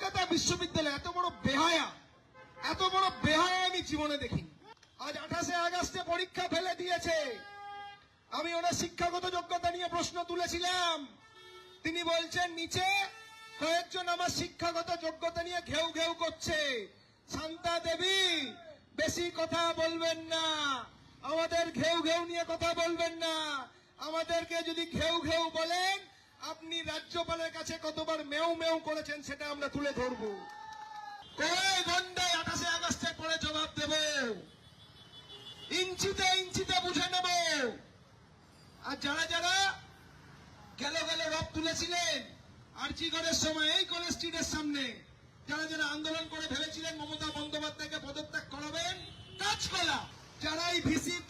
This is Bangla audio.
কলকাতা বিশ্ববিদ্যালয়, এত বড় বেহায়া, এত বড় বেহায়া আমি জীবনে দেখিনি। আজ আঠাশে আগস্টে পরীক্ষা ফেলে দিয়েছে। আমি ওনার শিক্ষাগত যোগ্যতা নিয়ে প্রশ্ন তুলেছিলাম। তিনি বলছেন, নিচে কয়েকজন আমার শিক্ষাগত যোগ্যতা নিয়ে ঘেউ ঘেউ করছে। শান্তা দেবী, বেশি কথা বলবেন না। আমাদের ঘেউ ঘেউ নিয়ে কথা বলবেন না। আমাদেরকে যদি ঘেউ ঘেউ বলেন আপনি রাজ্যপালের কাছে কতবার মেউ মেউ করেছেন সেটা আমরা তুলে ধরবো। আগস্টের পরে জবাব দেব। ইঞ্চিতে ইঞ্চিতে বুঝে নেব। আর যারা যারা গেল গেল রব তুলেছিলেন আরজিগড়ের সময়, এই কলেজ স্ট্রিটের সামনে, যারা যারা আন্দোলন করে ভেবেছিলেন মমতা বন্দ্যোপাধ্যায়কে পদত্যাগ করাবেন, কাজ করা। যারা এই ভিসির